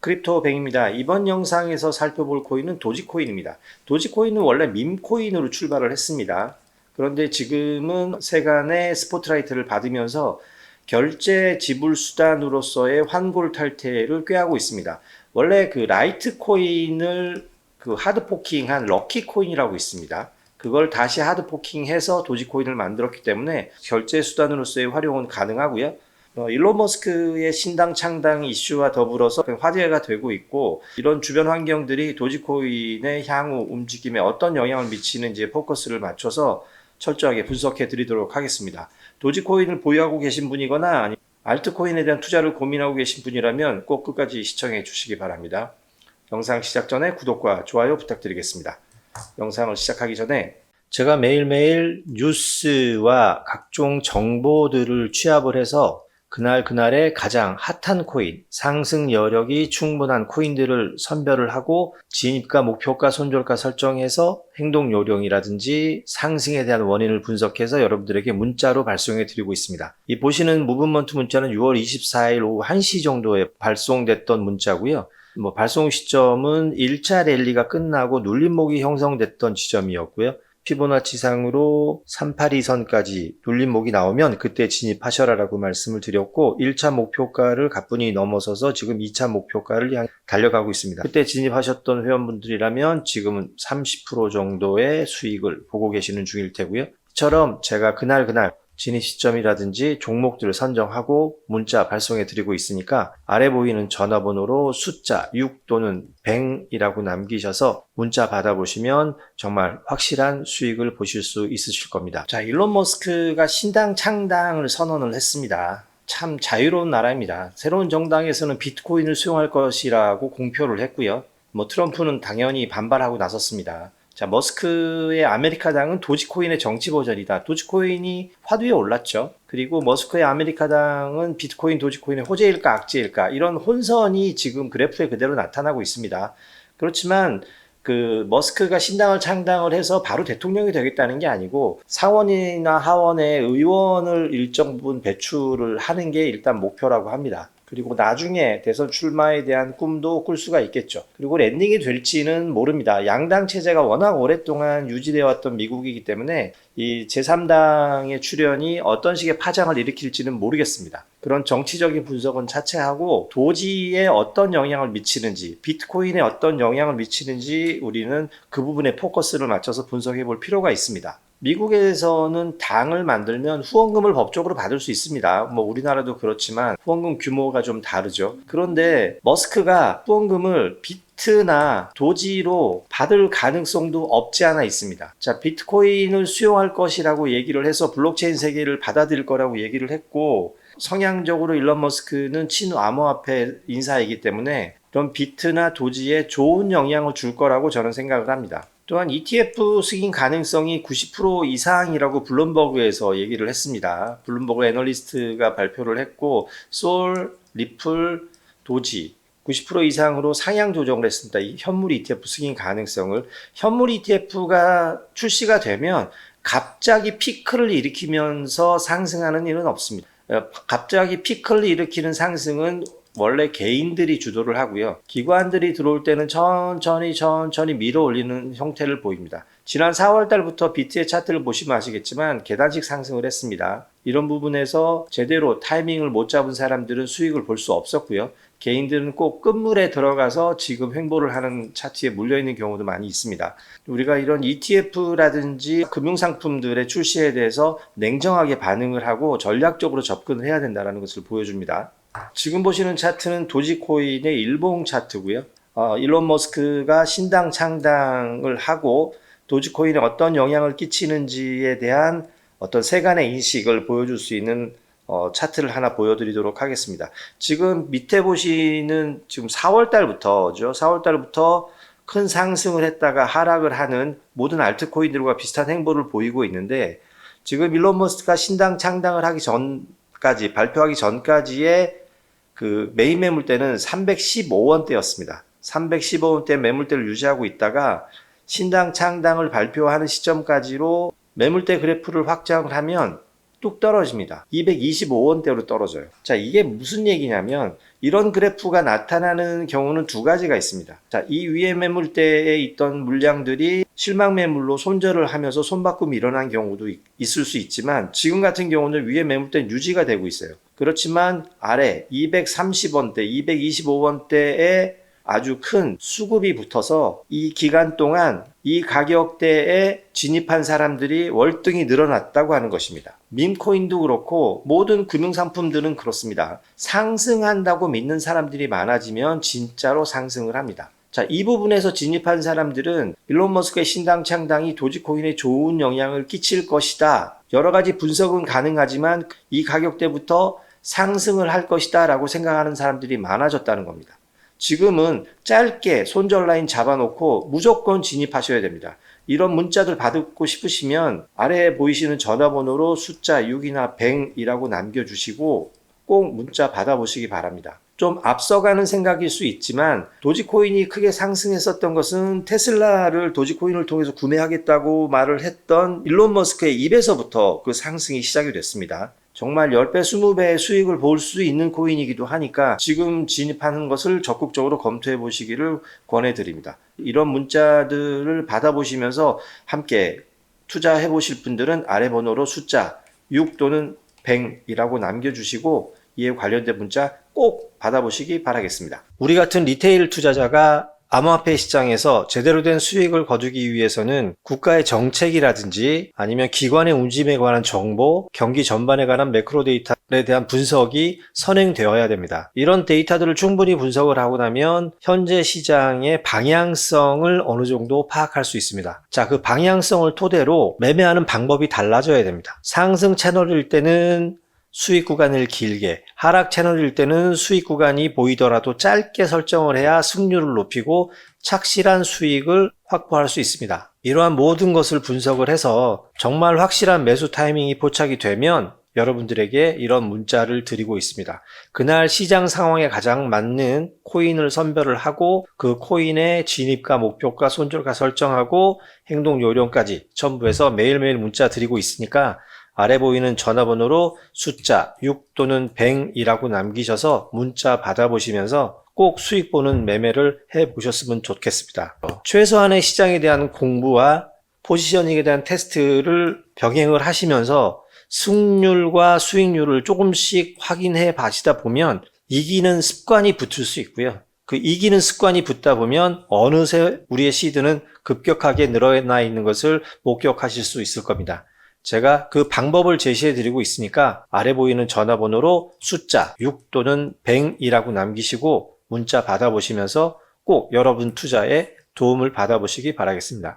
크립토뱅입니다. 이번 영상에서 살펴볼 코인은 도지코인입니다. 도지코인은 원래 밈코인으로 출발을 했습니다. 그런데 지금은 세간의 스포트라이트를 받으면서 결제 지불 수단으로서의 환골 탈퇴를 꾀하고 있습니다. 원래 그 라이트 코인을 그 하드 포킹한 럭키 코인이라고 있습니다. 그걸 다시 하드 포킹해서 도지코인을 만들었기 때문에 결제 수단으로서의 활용은 가능하고요. 어, 일론 머스크의 신당 창당 이슈와 더불어서 화제가 되고 있고 이런 주변 환경들이 도지코인의 향후 움직임에 어떤 영향을 미치는지에 포커스를 맞춰서 철저하게 분석해 드리도록 하겠습니다. 도지코인을 보유하고 계신 분이거나 알트코인에 대한 투자를 고민하고 계신 분이라면 꼭 끝까지 시청해 주시기 바랍니다. 영상 시작 전에 구독과 좋아요 부탁드리겠습니다. 영상을 시작하기 전에 제가 매일매일 뉴스와 각종 정보들을 취합을 해서 그날 그날의 가장 핫한 코인, 상승 여력이 충분한 코인들을 선별을 하고 진입가, 목표가, 손절가 설정해서 행동 요령이라든지 상승에 대한 원인을 분석해서 여러분들에게 문자로 발송해 드리고 있습니다. 이 보시는 무브먼트 문자는 6월 24일 오후 1시 정도에 발송됐던 문자고요. 뭐 발송 시점은 1차 랠리가 끝나고 눌림목이 형성됐던 지점이었고요. 피보나치상으로 382선까지 눌림목이 나오면 그때 진입하셔라라고 말씀을 드렸고 1차 목표가를 가뿐히 넘어서서 지금 2차 목표가를 향해 달려가고 있습니다. 그때 진입하셨던 회원분들이라면 지금은 30% 정도의 수익을 보고 계시는 중일 테고요. 이처럼 제가 그날 그날 진입 시점이라든지 종목들을 선정하고 문자 발송해 드리고 있으니까 아래 보이는 전화번호로 숫자 6 또는 100이라고 남기셔서 문자 받아보시면 정말 확실한 수익을 보실 수 있으실 겁니다. 자, 일론 머스크가 신당 창당을 선언을 했습니다. 참 자유로운 나라입니다. 새로운 정당에서는 비트코인을 수용할 것이라고 공표를 했고요. 뭐 트럼프는 당연히 반발하고 나섰습니다. 자, 머스크의 아메리카당은 도지코인의 정치 버전이다. 도지코인이 화두에 올랐죠. 그리고 머스크의 아메리카당은 비트코인, 도지코인의 호재일까 악재일까 이런 혼선이 지금 그래프에 그대로 나타나고 있습니다. 그렇지만 그 머스크가 신당을 창당을 해서 바로 대통령이 되겠다는 게 아니고 상원이나 하원의 의원을 일정 부분 배출을 하는 게 일단 목표라고 합니다. 그리고 나중에 대선 출마에 대한 꿈도 꿀 수가 있겠죠. 그리고 랜딩이 될지는 모릅니다. 양당 체제가 워낙 오랫동안 유지되어 왔던 미국이기 때문에 이 제3당의 출현이 어떤 식의 파장을 일으킬지는 모르겠습니다. 그런 정치적인 분석은 차치하고 도지에 어떤 영향을 미치는지, 비트코인에 어떤 영향을 미치는지 우리는 그 부분에 포커스를 맞춰서 분석해 볼 필요가 있습니다. 미국에서는 당을 만들면 후원금을 법적으로 받을 수 있습니다. 뭐 우리나라도 그렇지만 후원금 규모가 좀 다르죠. 그런데 머스크가 후원금을 비트나 도지로 받을 가능성도 없지 않아 있습니다. 자, 비트코인을 수용할 것이라고 얘기를 해서 블록체인 세계를 받아들일 거라고 얘기를 했고 성향적으로 일론 머스크는 친우 암호화폐 인사이기 때문에 그런 비트나 도지에 좋은 영향을 줄 거라고 저는 생각을 합니다. 또한 ETF 승인 가능성이 90% 이상이라고 블룸버그에서 얘기를 했습니다. 블룸버그 애널리스트가 발표를 했고 솔, 리플, 도지 90% 이상으로 상향 조정을 했습니다. 이 현물 ETF 승인 가능성을 현물 ETF가 출시가 되면 갑자기 피크를 일으키면서 상승하는 일은 없습니다. 어, 갑자기 피크를 일으키는 상승은 원래 개인들이 주도를 하고요. 기관들이 들어올 때는 천천히 천천히 밀어 올리는 형태를 보입니다. 지난 4월 달부터 비트의 차트를 보시면 아시겠지만 계단식 상승을 했습니다. 이런 부분에서 제대로 타이밍을 못 잡은 사람들은 수익을 볼 수 없었고요. 개인들은 꼭 끝물에 들어가서 지금 횡보를 하는 차트에 물려 있는 경우도 많이 있습니다. 우리가 이런 ETF라든지 금융상품들의 출시에 대해서 냉정하게 반응을 하고 전략적으로 접근을 해야 된다는 것을 보여줍니다. 지금 보시는 차트는 도지코인의 일봉 차트고요. 어, 일론 머스크가 신당 창당을 하고 도지코인에 어떤 영향을 끼치는지에 대한 어떤 세간의 인식을 보여줄 수 있는 어, 차트를 하나 보여드리도록 하겠습니다. 지금 밑에 보시는 지금 4월 달부터죠. 4월 달부터 큰 상승을 했다가 하락을 하는 모든 알트코인들과 비슷한 행보를 보이고 있는데 지금 일론 머스크가 신당 창당을 하기 전까지 발표하기 전까지의 그 메인 매물대는 315원대였습니다. 315원대 매물대를 유지하고 있다가 신당 창당을 발표하는 시점까지로 매물대 그래프를 확장을 하면 뚝 떨어집니다. 225원대로 떨어져요. 자, 이게 무슨 얘기냐면 이런 그래프가 나타나는 경우는 두 가지가 있습니다. 자, 이 위에 매물대에 있던 물량들이 실망 매물로 손절을 하면서 손바꿈이 일어난 경우도 있- 있을 수 있지만 지금 같은 경우는 위에 매물대는 유지가 되고 있어요. 그렇지만 아래 230원대, 225원대에 아주 큰 수급이 붙어서 이 기간 동안 이 가격대에 진입한 사람들이 월등히 늘어났다고 하는 것입니다. 밈코인도 그렇고 모든 금융상품들은 그렇습니다. 상승한다고 믿는 사람들이 많아지면 진짜로 상승을 합니다. 자, 이 부분에서 진입한 사람들은 일론 머스크의 신당 창당이 도지코인에 좋은 영향을 끼칠 것이다. 여러 가지 분석은 가능하지만 이 가격대부터 상승을 할 것이다 라고 생각하는 사람들이 많아졌다는 겁니다. 지금은 짧게 손절 라인 잡아놓고 무조건 진입하셔야 됩니다. 이런 문자들 받고 싶으시면 아래에 보이시는 전화번호로 숫자 6이나 100이라고 남겨주시고 꼭 문자 받아보시기 바랍니다. 좀 앞서가는 생각일 수 있지만 도지코인이 크게 상승했었던 것은 테슬라를 도지코인을 통해서 구매하겠다고 말을 했던 일론 머스크의 입에서부터 그 상승이 시작이 됐습니다. 정말 10배, 20배의 수익을 볼 수 있는 코인이기도 하니까 지금 진입하는 것을 적극적으로 검토해 보시기를 권해드립니다. 이런 문자들을 받아보시면서 함께 투자해 보실 분들은 아래 번호로 숫자 6 또는 100이라고 남겨주시고 이에 관련된 문자 꼭 받아보시기 바라겠습니다. 우리 같은 리테일 투자자가 암호화폐 시장에서 제대로 된 수익을 거두기 위해서는 국가의 정책이라든지 아니면 기관의 움직임에 관한 정보, 경기 전반에 관한 매크로 데이터에 대한 분석이 선행되어야 됩니다. 이런 데이터들을 충분히 분석을 하고 나면 현재 시장의 방향성을 어느 정도 파악할 수 있습니다. 자, 그 방향성을 토대로 매매하는 방법이 달라져야 됩니다. 상승 채널일 때는 수익 구간을 길게, 하락 채널일 때는 수익 구간이 보이더라도 짧게 설정을 해야 승률을 높이고 착실한 수익을 확보할 수 있습니다. 이러한 모든 것을 분석을 해서 정말 확실한 매수 타이밍이 포착이 되면 여러분들에게 이런 문자를 드리고 있습니다. 그날 시장 상황에 가장 맞는 코인을 선별을 하고 그 코인의 진입가, 목표가, 손절가 설정하고 행동 요령까지 첨부해서 매일매일 문자 드리고 있으니까 아래 보이는 전화번호로 숫자 6 또는 100이라고 남기셔서 문자 받아보시면서 꼭 수익 보는 매매를 해 보셨으면 좋겠습니다. 최소한의 시장에 대한 공부와 포지셔닝에 대한 테스트를 병행을 하시면서 승률과 수익률을 조금씩 확인해 봐시다 보면 이기는 습관이 붙을 수 있고요. 그 이기는 습관이 붙다 보면 어느새 우리의 시드는 급격하게 늘어나 있는 것을 목격하실 수 있을 겁니다. 제가 그 방법을 제시해 드리고 있으니까 아래 보이는 전화번호로 숫자 6 또는 100이라고 남기시고 문자 받아보시면서 꼭 여러분 투자에 도움을 받아보시기 바라겠습니다.